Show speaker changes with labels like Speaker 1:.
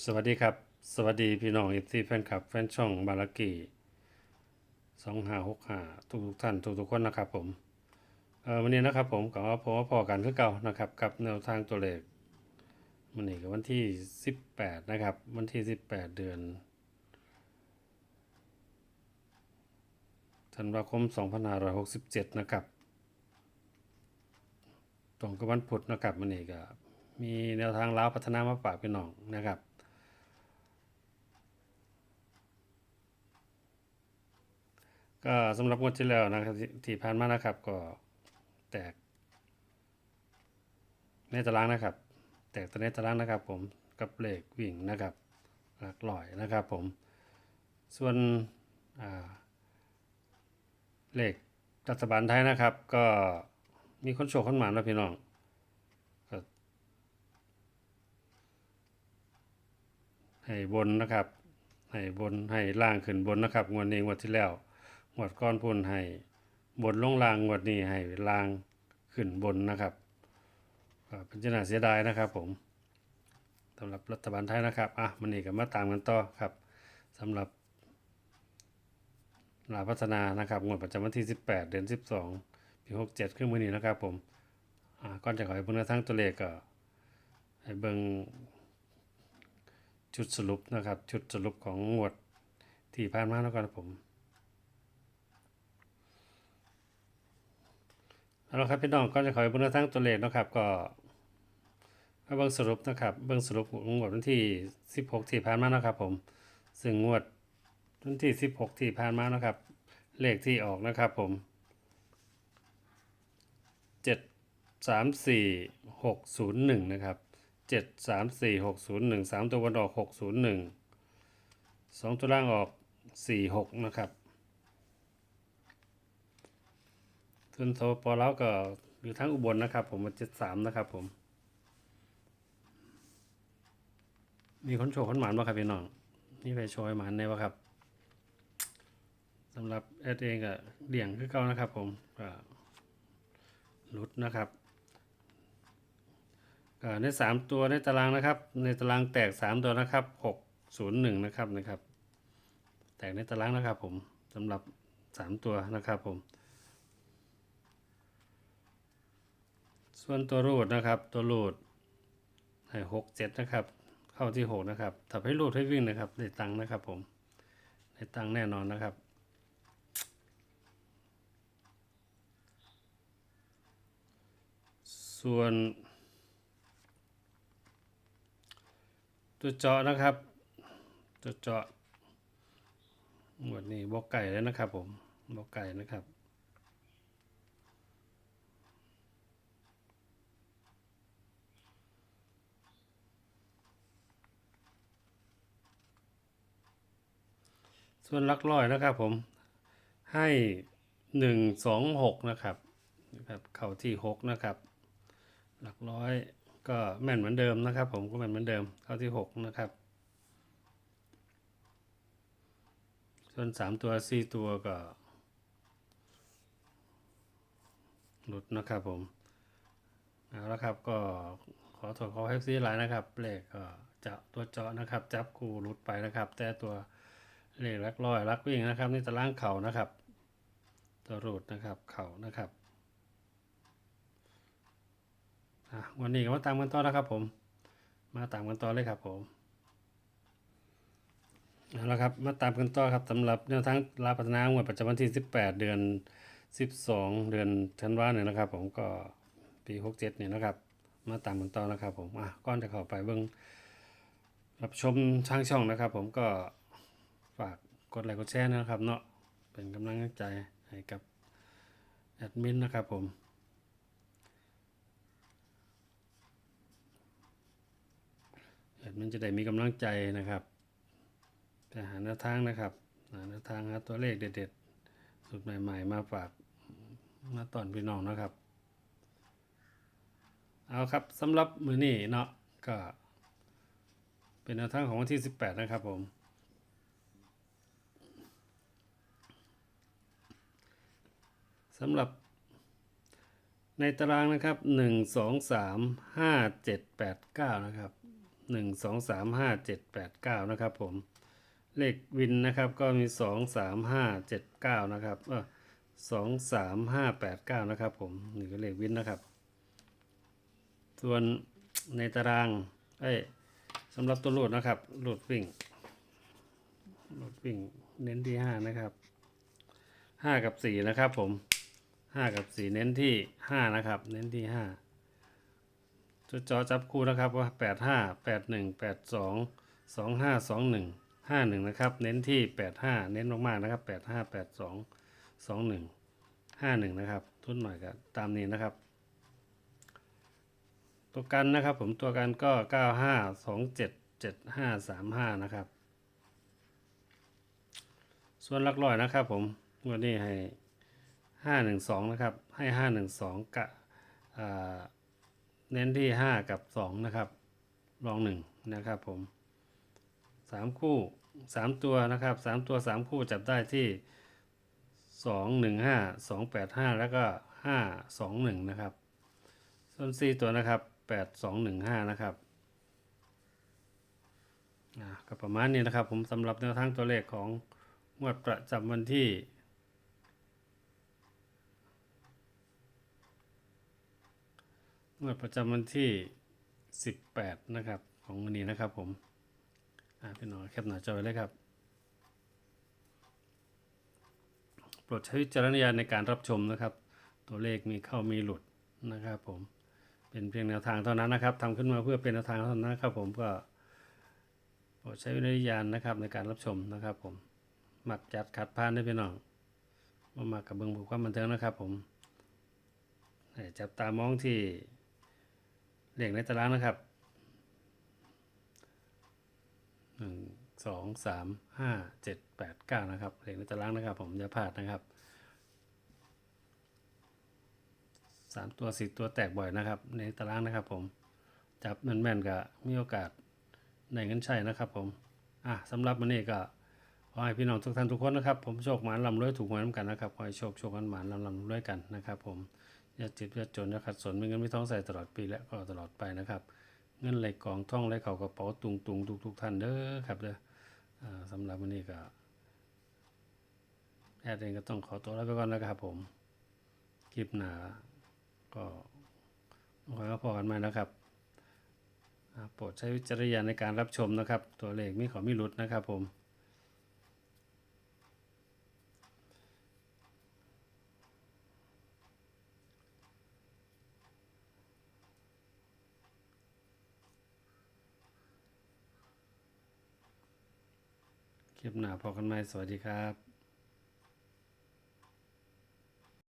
Speaker 1: สวัสดีครับ สวัสดีพี่น้องเอฟซีแฟนคลับ แฟนช่องบารากีสองห้าหกห้าทุกทุกท่านทุกทุกคนนะครับผมเออวันนี้นะครับผมก็พบพอกันคือเก่านะครับ กับแนวทางตัวเลขมันนี่ก็วันที่สิบแปดนะครับ วันที่สิบแปดเดือนธันวาคมสองพันห้าร้อยหกสิบเจ็ดนะครับตรงกับวันพุธนะครับมันนี่ก็มีแนวทางล้าพัฒนามาฝากพี่น้องนะครับ ก็สำหรับงวดที่แล้วนะครับที่ผ่านมานะครับ ก็แตก ในตารางนะครับ แตกตัวในตารางนะครับ ผมกับเลขวิ่งนะครับหลักลอยนะครับผมส่วนเลขรัฐบาลไทยนะครับ ก็มีคนโชคคนหมานนะพี่น้องให้บนนะครับให้บนให้ล่างขึ้นบนนะครับงวดนี้งวดที่แล้ว งวดก้อนพุ่นให้บนลงล่างงวดนี้ให้ล่างขึ้นบนนะครับเป็นจนาเสียดายนะครับผมสำหรับรัฐบาลไทยนะครับอะมันนี่ก็มาตามกันต่อครับสำหรับลาพัฒนานะครับงวดประจำวันที่ 18 เดือน 12 ปี 67 ขึ้นมือนี้นะครับผมอ่าก่อนจะขอให้เบิ่งแนวทางตัวเลขก็ให้เบิ่งชุดสรุปนะครับ ชุดสรุปของงวดที่ผ่านมาแล้วกันผม เอาละครับพี่น้องก็จะขอให้เบิ่งแนวทางตัวเลขนะครับก็เบิ่งสรุปนะครับเบิ่งสรุปงวดวันที่ 16 ที่ผ่านมานะครับ ผม ซึ่งงวดวันที่ 16 ที่ผ่านมานะครับ เลขที่ออกนะครับ ผม 7 3 4 6 0 1 นะครับเจ็ดสามสี่หกศูนย์หนึ่งสามตัวบนออกหกศูนย์หนึ่งสองตัวล่างออกสี่หกนะครับ ส่วนโซปอล้วก็อยู่ทั้งอุบลนะครับ ผมมาเจ็ดสามนะครับ ผม มีคนโชว์คนหมานบ่ครับพี่น้องนี่ไปโชว์หมานได้บ่ครับสำหรับแอดเองก็เดี่ยงคือเก่านะครับ ผมก็ลุดนะครับในสามตัวในตารางนะครับ ในตารางแตกสามตัวนะครับหกศูนย์หนึ่งนะครับนะครับ แตกในตารางนะครับ ผมสำหรับสามตัวนะครับ ผม ส่วนตัวรูดนะครับ ตัวรูดให้หกเจ็ดนะครับ เข้าที่หกนะครับถ้าให้รูดให้วิ่งนะครับได้ตังค์นะครับผมได้ตังค์แน่นอนนะครับส่วน ตัวเจาะนะครับตัวเจาะหมวดนี้บอกไก่แล้วนะครับผมบอกไก่นะครับ ส่วนหลักร้อยนะครับผมให้หนึ่งสองหกนะครับนะครับเข่าที่หกนะครับ หลักร้อยก็แม่นเหมือนเดิมนะครับ ผมก็แม่นเหมือนเดิมเข้าที่หกนะครับ ส่วนสามตัวสี่ตัวก็หลุดนะครับผมเอาละครับก็ขอโทษขอให้ซีหลายนะครับเลขก็จะตัวเจาะนะครับ จับคู่หลุดไปนะครับ แต่ตัว เลขลักร้อยลักวิ่งนะครับนี่ตารางเข่านะครับตรูดนะครับเข่านะครับวันนี้ก็มาตามกันต่อนะครับผม มาตามกันต่อเลยครับผมเอาละครับมาตามกันต่อครับสำหรับแนวทางลาพัฒนางวดประจำวันที่ 18 เดือน 12 เดือนธันวาเนี่ยนะครับ ผมก็ปี67เนี่ยนะครับ มาตามกันต่อนะครับผมอะก่อนจะเข้าไปเบิ่งรับชมทางช่องนะครับ ผมก็ากกดไลค์กดแชร์นะครับ เนาะเป็นกำลังใจให้กับแอดมินนะครับผมเดี๋ยวมันจะได้มีกำลังใจนะครับไปหาแนวทางนะครับหาแนวทางหาตัวเลขเด็ดๆสูตรใหม่ๆ มาฝากมาตอนพี่น้องนะครับ เอาครับสำหรับมือนี้เนาะก็เป็นแนวทางของวันที่ 18 นะครับผม สำหรับ ในตารางนะครับ 1 2 3 5 7 8 9 นะครับหนึ่งสองสามห้าเจ็ดแปดเก้านะครับผม เลขวินนะครับก็มีสองสามห้าเจ็ดเก้านะครับเออสองสามห้าแปดเก้านะครับผมนี่ก็เลขวินนะครับ ส่วนในตารางเอ้ยสำหรับตัวโหลดนะครับโหลดวิ่งโหลดวิ่งเน้นที่ห้านะครับห้ากับสี่นะครับผม ห้ากับสี่เน้นที่ห้านะครับ เน้นที่ห้าจุดจอจับคู่นะครับว่าแปดห้าแปดหนึ่งแปดสองสองห้าสองหนึ่งห้าหนึ่งนะครับ เน้นที่แปดห้าเน้นมากๆนะครับแปดห้าแปดสองสองหนึ่งห้าหนึ่งนะครับ ทุนหน่อยก็ตามนี้นะครับ ตัวกันนะครับ ผมตัวกันก็95 27 75 35นะครับ ส่วนลักร้อยนะครับผมวันนี้ให้ 512 นะครับ ให้ 512กะอ่าเน้นที่ 5 กับ 2 นะครับรอง 1 นะครับผม 3 คู่ 3 ตัวนะครับ 3 ตัว 3 คู่จับได้ที่ 215 285 แล้วก็ 521 นะครับ ส่วน 4 ตัวนะครับ 8215 นะครับก็ประมาณนี้นะครับผมสำหรับแนวทางตัวเลขของงวดประจำวันที่ งวดประจำวันที่ 18 นะครับ ของวันนี้นะครับผมอ่าพี่น้องแคปหน้าจอไว้เลยครับ โปรดใช้วิจารณญาณในการรับชมนะครับ ตัวเลขมีเข้ามีหลุดนะครับผมเป็นเพียงแนวทางเท่านั้นนะครับทำขึ้นมาเพื่อเป็นแนวทางเท่านั้นครับผมก็โปรดใช้วิจารณญาณนะครับในการรับชมนะครับผมหมักจัดขัดพานได้พี่น้องมามากับเบิ้งบุกความบันเทิงนะครับผมจับตามองที่ เลขในตารางนะครับหนึ่งสองสามห้าเจ็ดแปดเก้านะครับเลขในตารางนะครับ ผมอย่าพลาดนะครับสามตัวสี่ตัวแตกบ่อยนะครับ ในตารางนะครับ ผมจับแม่นๆก็มีโอกาสได้เงินใช้นะครับ ผมอะสำหรับวันนี้ก็ขอให้พี่น้องทุกท่านทุกคนนะครับ ผมโชคหมานลำรวยถูกหวยน้ำกันนะครับขอให้โชคโชคกันหมานลำลำรวยกันนะครับ ผม ย่าจิตอย่าจนอย่าขัดสนไมีเงินไมีทองใส่ตลอดปีและก็ตลอดไปนะครับ เงินไหลกองท่องไหลเข่ากระเป๋าตุงตุงทุกทุกท่านเด้อครับเด้อสำหรับวันนี้ก็แอดเองก็ต้องขอตัวลาไปก่อนนะครับผม คลิปหนาก็ขอพอกันม่นะครับโปรดใช้วิจารณญาณในการรับชมนะครับ ตัวเลขไมีขอมีหลุดนะครับผม คลิปหน้าพอกันไหมสวัสดีครับ